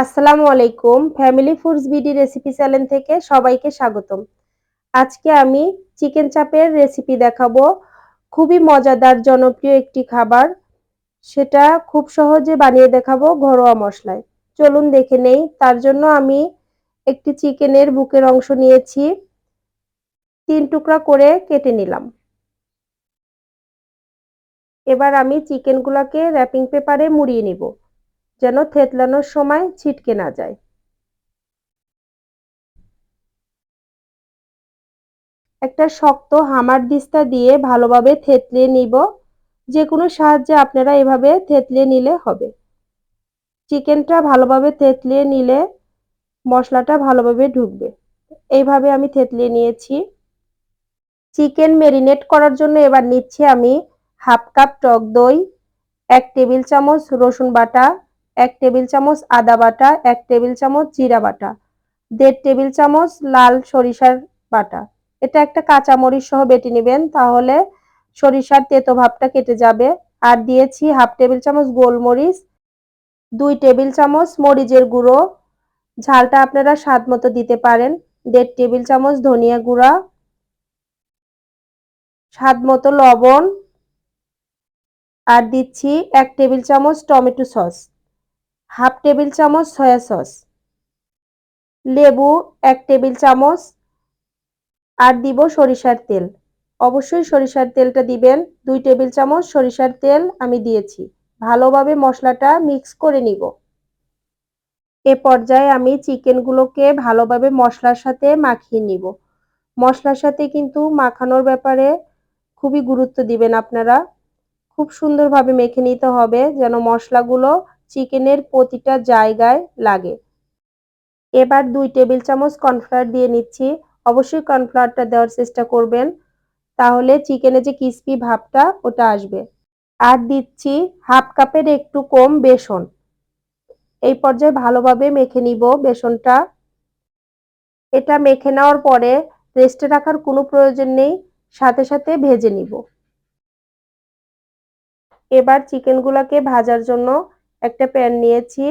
আসসালামু আলাইকুম family foods BD recipe channel থেকে সবাইকে স্বাগতম। আজকে আমি চিকেন চাপের রেসিপি দেখাবো। খুবই মজাদার, জনপ্রিয় একটি খাবার। সেটা খুব সহজে বানিয়ে দেখাবো ঘরোয়া মশলায়। চলুন দেখে নেই, তার জন্য আমি একটি চিকেনের বুকের অংশ নিয়েছি। তিন টুকরা করে কেটে নিলাম। এবার আমি চিকেনগুলোকে র্যাপিং পেপারে মুড়িয়ে নিব। যেন থেতলানোর সময় ছিটকে না যায়। একটা শক্ত হামার দিস্তা দিয়ে ভালোভাবে থেতলে নিব। যে কোনো সাহায্যে আপনারা এভাবে থেতলে নিলে হবে। চিকেনটা ভালোভাবে থেতলে নিলে মশলাটা ভালোভাবে ঢুকবে। এইভাবে আমি থেতলে নিয়েছি। চিকেন মেরিনেট করার জন্য এবার নিচ্ছি আমি হাফ কাপ টক দই, এক টেবিল চামচ রসুন বাটা এক টেবিল চামচ আদা বাটা, এক টেবিল চামচ জিরা বাটা, দেড় টেবিল চামচ লাল সরিষার বাটা। এটা একটা কাঁচামরিচ সহ বেটে নেবেন, তাহলে সরিষার তেতো ভাবটা কেটে যাবে। আর দিয়েছি হাফ টেবিল চামচ গোলমরিচ, দুই টেবিল চামচ মরিচের গুঁড়ো। ঝালটা আপনারা স্বাদ মতো দিতে পারেন। দেড় টেবিল চামচ ধনিয়া গুঁড়া, স্বাদ মতো লবণ। আর দিচ্ছি এক টেবিল চামচ টমেটো সস। হাফ টেবিল চামচ সয়া সস। লেবু এক টেবিল চামচ। আর দিব সরিষার তেল। অবশ্যই সরিষার তেলটা দিবেন। দুই টেবিল চামচ সরিষার তেল আমি দিয়েছি। ভালোভাবে মশলাটা মিক্স করে নিব। এ পর্যায়ে আমি চিকেনগুলোকে ভালোভাবে মশলার সাথে মাখিয়ে নিব। মশলার সাথে কিন্তু মাখানোর ব্যাপারে খুবই গুরুত্ব দিবেন আপনারা। খুব সুন্দরভাবে মেখে নিতে হবে যেন মশলাগুলো চিকেনের প্রতিটা জায়গায় লাগে। এবার দুই টেবিল চামচ কর্নফ্লাওয়ার দিয়ে নিচ্ছি। অবশ্যই কর্নফ্লাওয়ারটা দেওয়ার চেষ্টা করবেন, তাহলে চিকেনে যে ক্রিসপি ভাবটা ওটা আসবে। আর দিচ্ছি হাফ কাপের একটু কম বেসন। এই পর্যায়ে ভালোভাবে মেখে নিব বেসনটা। এটা মেখে নেওয়ার পরে রেস্টে রাখার কোনো প্রয়োজন নেই, সাথে সাথে ভেজে নিব। এবার চিকেনগুলোকে ভাজার জন্য একটা প্যান নিয়েছি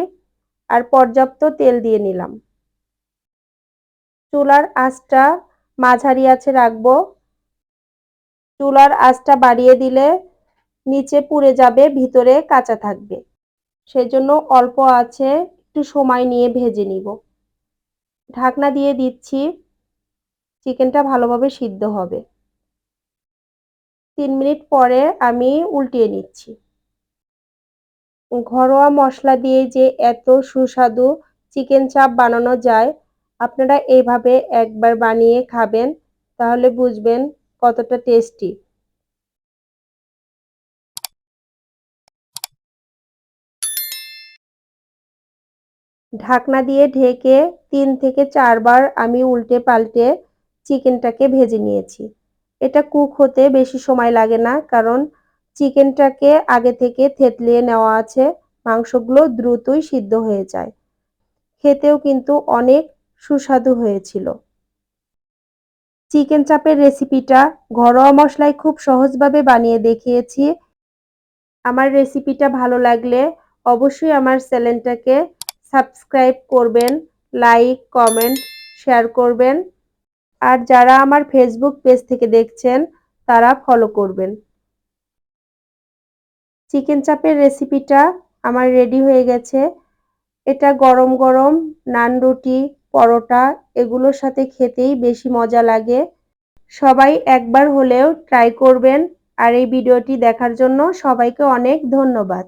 আর পর্যাপ্ত তেল দিয়ে নিলাম। চুলার আঁচটা মাঝারি আছে রাখব। চুলার আঁচটা বাড়িয়ে দিলে নিচে পুড়ে যাবে, ভিতরে কাঁচা থাকবে। সেজন্য অল্প আছে, একটু সময় নিয়ে ভেজে নিব। ঢাকনা দিয়ে দিচ্ছি, চিকেনটা ভালোভাবে সিদ্ধ হবে। তিন মিনিট পরে আমি উল্টিয়ে নিচ্ছি। ঘরোয়া মশলা দিয়ে যে এত সুস্বাদু চিকেন চাপ বানানো যায়, আপনারা এইভাবে একবার বানিয়ে খাবেন, তাহলে বুঝবেন কতটা টেস্টি ঢাকনা দিয়ে ঢেকে তিন থেকে চারবার আমি উল্টে পাল্টে চিকেনটাকে ভেজে নিয়েছি। এটা কুক হতে বেশি সময় লাগে না, কারণ চিকেনটাকে আগে থেকে থেতলিয়ে নেওয়া আছে। মাংসগুলো দ্রুতই সিদ্ধ হয়ে যায়। খেতেও কিন্তু অনেক সুস্বাদু হয়েছিল। চিকেন চাপের রেসিপিটা ঘরোয়া মশলায় খুব সহজভাবে বানিয়ে দেখিয়েছি। আমার রেসিপিটা ভালো লাগলে অবশ্যই আমার চ্যানেলটাকে সাবস্ক্রাইব করবেন, লাইক, কমেন্ট, শেয়ার করবেন। আর যারা আমার ফেসবুক পেজ থেকে দেখছেন, তারা ফলো করবেন। চিকেন চাপের রেসিপিটা আমার রেডি হয়ে গেছে। এটা গরম গরম নান রুটি, পরোটা এগুলোর সাথে খেতেই বেশি মজা লাগে। সবাই একবার হলেও ট্রাই করবেন। আর এই ভিডিওটি দেখার জন্য সবাইকে অনেক ধন্যবাদ।